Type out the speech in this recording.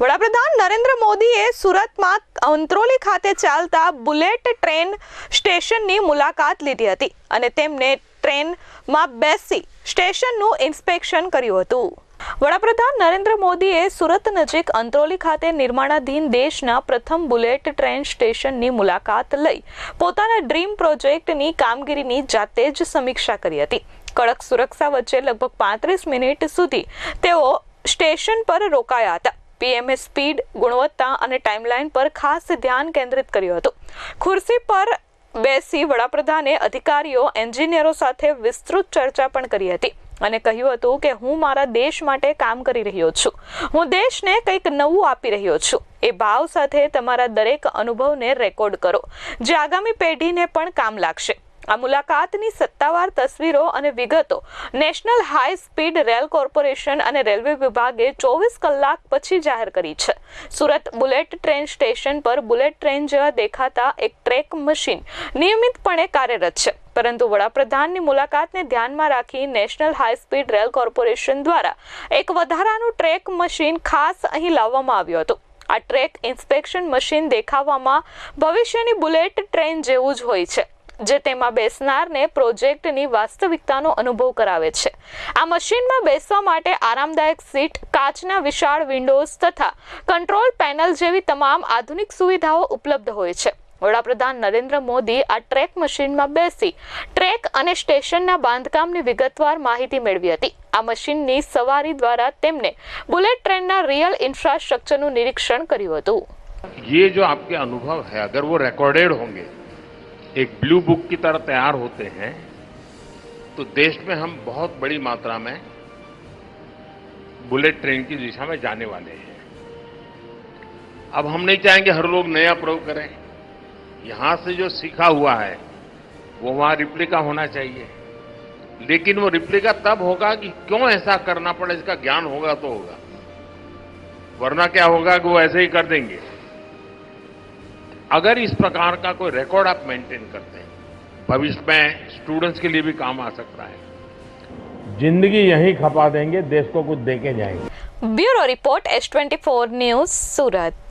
વડાપ્રધાન નરેન્દ્ર મોદીએ સુરતમાં અંત્રોલી ખાતે ચાલતા બુલેટ ટ્રેન સ્ટેશનની મુલાકાત લીધી હતી અને તેમને ટ્રેનમાં બેસી સ્ટેશનનું ઇન્સ્પેક્શન કર્યું હતું. વડાપ્રધાન નરેન્દ્ર મોદીએ સુરત નજીક અંત્રોલી ખાતે નિર્માણાધીન દેશના પ્રથમ બુલેટ ટ્રેન સ્ટેશનની મુલાકાત લઈ પોતાના ડ્રીમ પ્રોજેક્ટની કામગીરીની જાતે જ સમીક્ષા કરી હતી. કડક સુરક્ષા વચ્ચે લગભગ પાંત્રીસ મિનિટ સુધી તેઓ સ્ટેશન પર રોકાયા હતા. પીએમએ સ્પીડ, ગુણવત્તા અને ટાઈમલાઈન પર ખાસ ધ્યાન કેન્દ્રિત કર્યું હતું. ખુરશી પર બેસી વડાપ્રધાને અધિકારીઓ, એન્જિનિયરો સાથે વિસ્તૃત ચર્ચા પણ કરી હતી અને કહ્યું હતું કે, હું મારા દેશ માટે કામ કરી રહ્યો છું. હું દેશને કંઈક નવું આપી રહ્યો છું. એ ભાવ સાથે તમારા દરેક અનુભવને રેકોર્ડ કરો. જે આગામી પેઢીને પણ કામ લાગશે. આ મુલાકાતની સત્તાવાર તસવીરો અને વિગતો National High Speed Rail Corporation અને રેલવે વિભાગે ચોવીસ કલાક પછી જાહેર કરી છે. સુરત બુલેટ ટ્રેન સ્ટેશન પર બુલેટ ટ્રેન જેવા દેખાતા એક ટ્રેક મશીન નિયમિતપણે કાર્યરત છે. પરંતુ વડાપ્રધાનની મુલાકાતને ધ્યાનમાં રાખી national high speed rail corporation દ્વારા એક વધારાનું ટ્રેક મશીન ખાસ અહીં લાવવામાં આવ્યું હતું. આ ટ્રેક ઇન્સ્પેક્શન મશીન દેખાવામાં ભવિષ્યની બુલેટ ટ્રેન જેવું જ હોય છે. જે તેમાં બેસનારને પ્રોજેક્ટની વાસ્તવિકતાનો અનુભવ કરાવે છે આ મશીનમાં બેસવા માટે આરામદાયક સીટ કાચના વિશાળ વિન્ડોઝ તથા કંટ્રોલ પેનલ જેવી તમામ આધુનિક સુવિધાઓ ઉપલબ્ધ હોય છે વડાપ્રધાન નરેન્દ્ર મોદી આ ટ્રેક મશીનમાં બેસી ટ્રેક અને સ્ટેશનના બાંધકામની વિગતવાર માહિતી મેળવી હતી આ મશીનની સવારી દ્વારા તેમને બુલેટ ટ્રેનના રિયલ ઇન્ફ્રાસ્ટ્રક્ચરનું નિરીક્ષણ કર્યું હતું ये जो आपके अनुभव है अगर वो रिकॉर्डेड होंगे एक ब्लू बुक की तरह तैयार होते हैं तो देश में हम बहुत बड़ी मात्रा में बुलेट ट्रेन की दिशा में जाने वाले हैं। अब हम नहीं चाहेंगे हर लोग नया प्रयोग करें। यहाँ से जो सीखा हुआ है, वो वहाँ रिप्लिका होना चाहिए। लेकिन वो रिप्लिका तब होगा कि क्यों ऐसा करना पड़े, इसका ज्ञान होगा तो होगा। वरना क्या होगा कि वो ऐसे ही कर देंगे। अगर इस प्रकार का कोई रिकॉर्ड आप मेंटेन करते हैं भविष्य में स्टूडेंट्स के लिए भी काम आ सकता है। ज़िंदगी यही खपा देंगे देश को कुछ देके जाएँगे। Bureau report S twenty four news Surat.